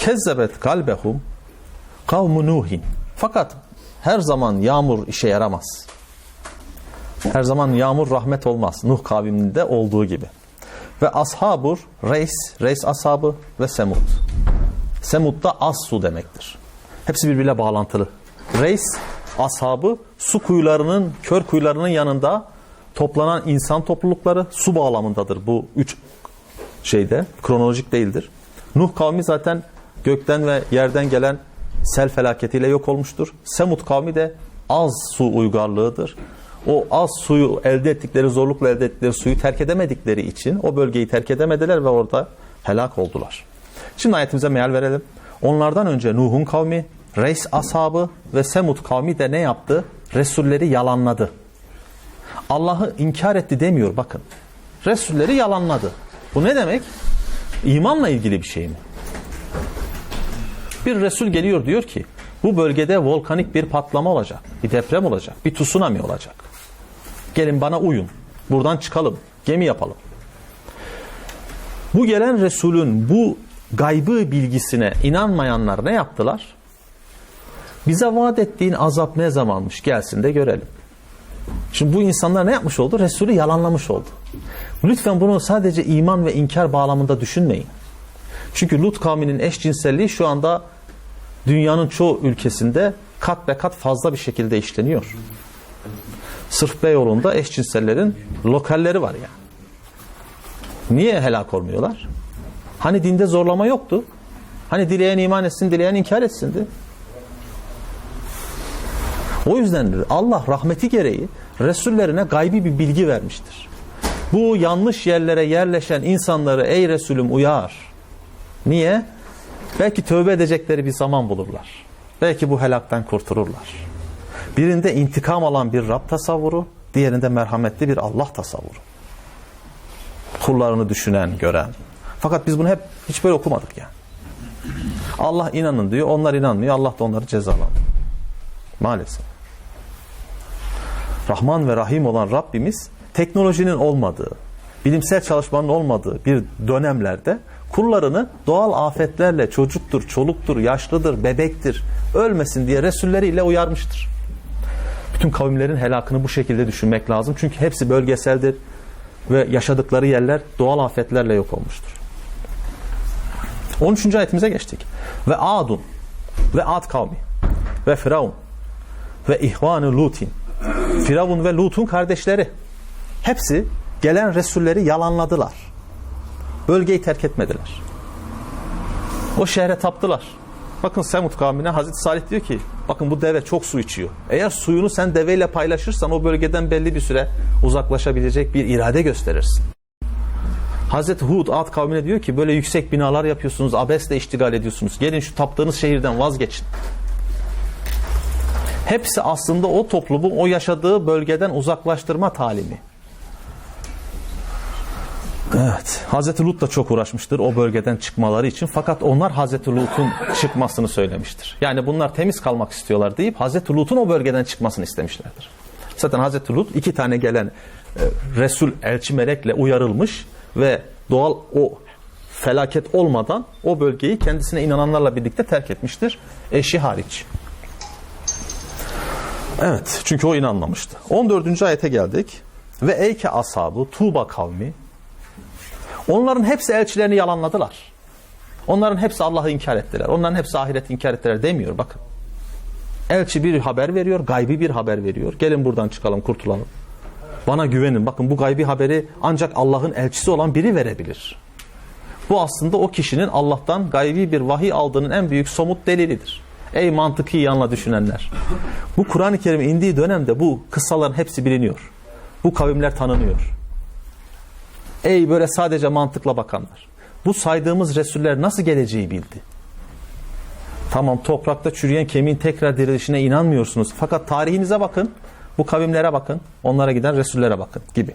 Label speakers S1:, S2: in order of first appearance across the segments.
S1: Kezzebet kalbehum kavmu Nuhin. Fakat her zaman yağmur işe yaramaz. Her zaman yağmur rahmet olmaz. Nuh kavminde olduğu gibi. Ve ashabur reis, reis ashabı ve semud. Semud da az su demektir. Hepsi birbiriyle bağlantılı. Reis ashabı su kuyularının, kör kuyularının yanında toplanan insan toplulukları su bağlamındadır bu üç şeyde. Kronolojik değildir. Nuh kavmi zaten gökten ve yerden gelen sel felaketiyle yok olmuştur. Semud kavmi de az su uygarlığıdır. O az suyu elde ettikleri, zorlukla elde ettikleri suyu terk edemedikleri için o bölgeyi terk edemediler ve orada helak oldular. Şimdi ayetimize meal verelim. Onlardan önce Nuh'un kavmi, Reis ashabı ve Semud kavmi de ne yaptı? Resulleri yalanladı. Allah'ı inkar etti demiyor bakın. Resulleri yalanladı. Bu ne demek? İmanla ilgili bir şey mi? Bir Resul geliyor diyor ki bu bölgede volkanik bir patlama olacak, bir deprem olacak, bir tsunami olacak. Gelin bana uyun. Buradan çıkalım. Gemi yapalım. Bu gelen Resul'ün bu gaybı bilgisine inanmayanlar ne yaptılar? Bize vaat ettiğin azap ne zamanmış gelsin de görelim. Şimdi bu insanlar ne yapmış oldu? Resulü yalanlamış oldu. Lütfen bunu sadece iman ve inkar bağlamında düşünmeyin. Çünkü Lut kavminin eşcinselliği şu anda dünyanın çoğu ülkesinde kat be kat fazla bir şekilde işleniyor. Sırf Beyoğlu'nda eşcinsellerin lokalleri var yani. Niye helak olmuyorlar? Hani dinde zorlama yoktu? Hani dileyen iman etsin, dileyen inkar etsindi? O yüzden Allah rahmeti gereği Resullerine gaybi bir bilgi vermiştir. Bu yanlış yerlere yerleşen insanları ey Resulüm uyar. Niye? Belki tövbe edecekleri bir zaman bulurlar. Belki bu helaktan kurtulurlar. Birinde intikam alan bir Rab tasavvuru, diğerinde merhametli bir Allah tasavvuru. Kullarını düşünen, gören. Fakat biz bunu hep hiç böyle okumadık yani. Allah inanın diyor, onlar inanmıyor. Allah da onları cezalandırıyor. Maalesef. Rahman ve Rahim olan Rabbimiz teknolojinin olmadığı, bilimsel çalışmanın olmadığı bir dönemlerde kullarını doğal afetlerle çocuktur, çoluktur, yaşlıdır, bebektir ölmesin diye Resulleriyle uyarmıştır. Bütün kavimlerin helakını bu şekilde düşünmek lazım. Çünkü hepsi bölgeseldir ve yaşadıkları yerler doğal afetlerle yok olmuştur. 13. ayetimize geçtik. Ve Adun ve Ad kavmi ve Firavun ve İhvan-ı Lutin Firavun ve Lut'un kardeşleri hepsi gelen Resulleri yalanladılar. Bölgeyi terk etmediler. O şehre taptılar. Bakın Semud kavmine Hazreti Salih diyor ki bakın bu deve çok su içiyor. Eğer suyunu sen deveyle paylaşırsan o bölgeden belli bir süre uzaklaşabilecek bir irade gösterirsin. Hazreti Hud Ad kavmine diyor ki böyle yüksek binalar yapıyorsunuz, abesle iştigal ediyorsunuz. Gelin şu taptığınız şehirden vazgeçin. Hepsi aslında o toplumu o yaşadığı bölgeden uzaklaştırma talimi. Evet. Hazreti Lut da çok uğraşmıştır o bölgeden çıkmaları için. Fakat onlar Hazreti Lut'un çıkmasını söylemiştir. Yani bunlar temiz kalmak istiyorlar deyip Hazreti Lut'un o bölgeden çıkmasını istemişlerdir. Zaten Hazreti Lut iki tane gelen e, Resul elçi melekle uyarılmış ve doğal o felaket olmadan o bölgeyi kendisine inananlarla birlikte terk etmiştir. Eşi hariç. Evet çünkü o inanmamıştı. 14. ayete geldik. Ve Eyke ashabı Tuğba kavmi onların hepsi elçilerini yalanladılar. Onların hepsi Allah'ı inkar ettiler. Onların hepsi ahireti inkar ettiler demiyor bakın. Elçi bir haber veriyor, gaybi bir haber veriyor. Gelin buradan çıkalım, kurtulalım. Bana güvenin. Bakın bu gaybi haberi ancak Allah'ın elçisi olan biri verebilir. Bu aslında o kişinin Allah'tan gaybi bir vahiy aldığının en büyük somut delilidir. Ey mantıki yanla düşünenler. Bu Kur'an-ı Kerim indiği dönemde bu kıssaların hepsi biliniyor. Bu kavimler tanınıyor. Ey böyle sadece mantıkla bakanlar. Bu saydığımız Resuller nasıl geleceği bildi. Tamam toprakta çürüyen kemiğin tekrar dirilişine inanmıyorsunuz. Fakat tarihinize bakın. Bu kavimlere bakın. Onlara giden Resullere bakın gibi.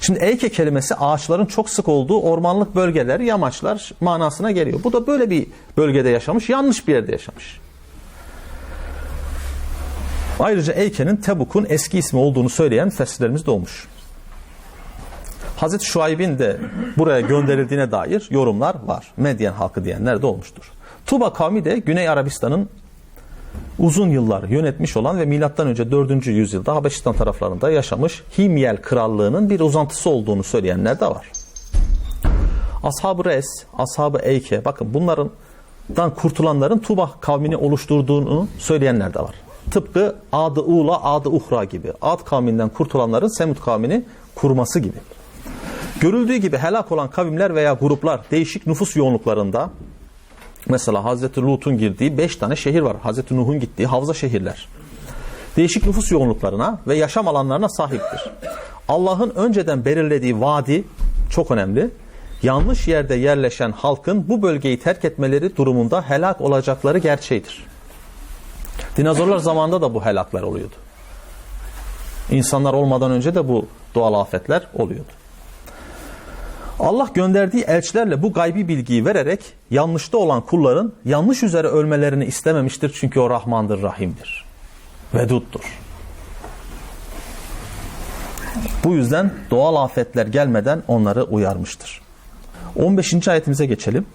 S1: Şimdi Eyke kelimesi ağaçların çok sık olduğu ormanlık bölgeler, yamaçlar manasına geliyor. Bu da böyle bir bölgede yaşamış, yanlış bir yerde yaşamış. Ayrıca Eyke'nin Tebuk'un eski ismi olduğunu söyleyen fesirlerimiz de olmuş. Hazreti Şuayb'in de buraya gönderildiğine dair yorumlar var. Medyen halkı diyenler de olmuştur. Tuba kavmi de Güney Arabistan'ın uzun yıllar yönetmiş olan ve milattan önce 4. yüzyılda Habeşistan taraflarında yaşamış Himyel krallığının bir uzantısı olduğunu söyleyenler de var. Ashab-ı Res, Ashab-ı Eyke bakın bunlardan kurtulanların Tuba kavmini oluşturduğunu söyleyenler de var. Tıpkı Adı Ula, Adı Uhra gibi. Ad kavminden kurtulanların Semud kavmini kurması gibi. Görüldüğü gibi helak olan kavimler veya gruplar değişik nüfus yoğunluklarında mesela Hazreti Lut'un girdiği 5 tane şehir var. Hazreti Nuh'un gittiği havza şehirler. Değişik nüfus yoğunluklarına ve yaşam alanlarına sahiptir. Allah'ın önceden belirlediği vadi çok önemli. Yanlış yerde yerleşen halkın bu bölgeyi terk etmeleri durumunda helak olacakları gerçeğidir. Dinozorlar zamanında da bu helaklar oluyordu. İnsanlar olmadan önce de bu doğal afetler oluyordu. Allah gönderdiği elçilerle bu gaybi bilgiyi vererek yanlışta olan kulların yanlış üzere ölmelerini istememiştir. Çünkü o Rahmandır, Rahim'dir. Veduttur. Bu yüzden doğal afetler gelmeden onları uyarmıştır. 15. ayetimize geçelim.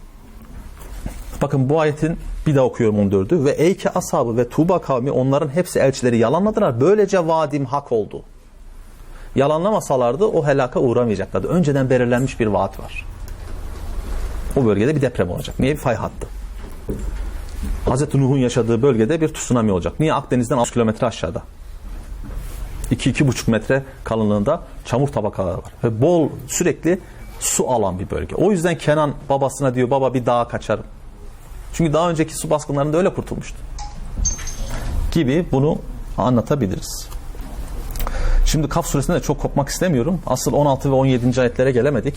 S1: Bakın bu ayetin bir daha okuyorum 14'ü. Ve Eyke ashabı ve Tuğba kavmi onların hepsi elçileri yalanladılar. Böylece vadim hak oldu. Yalanlamasalardı o helaka uğramayacaklardı. Önceden belirlenmiş bir vaat var. O bölgede bir deprem olacak. Niye? Bir fay hattı. Hazreti Nuh'un yaşadığı bölgede bir tsunami olacak. Niye? Akdeniz'den 6 kilometre aşağıda. 2-2,5 metre kalınlığında çamur tabakaları var. Ve bol sürekli su alan bir bölge. O yüzden Kenan babasına diyor baba bir dağa kaçarım. Çünkü daha önceki su baskınlarında öyle kurtulmuştu. Gibi bunu anlatabiliriz. Şimdi Kaf suresinde de çok kopmak istemiyorum. Asıl 16 ve 17. ayetlere gelemedik.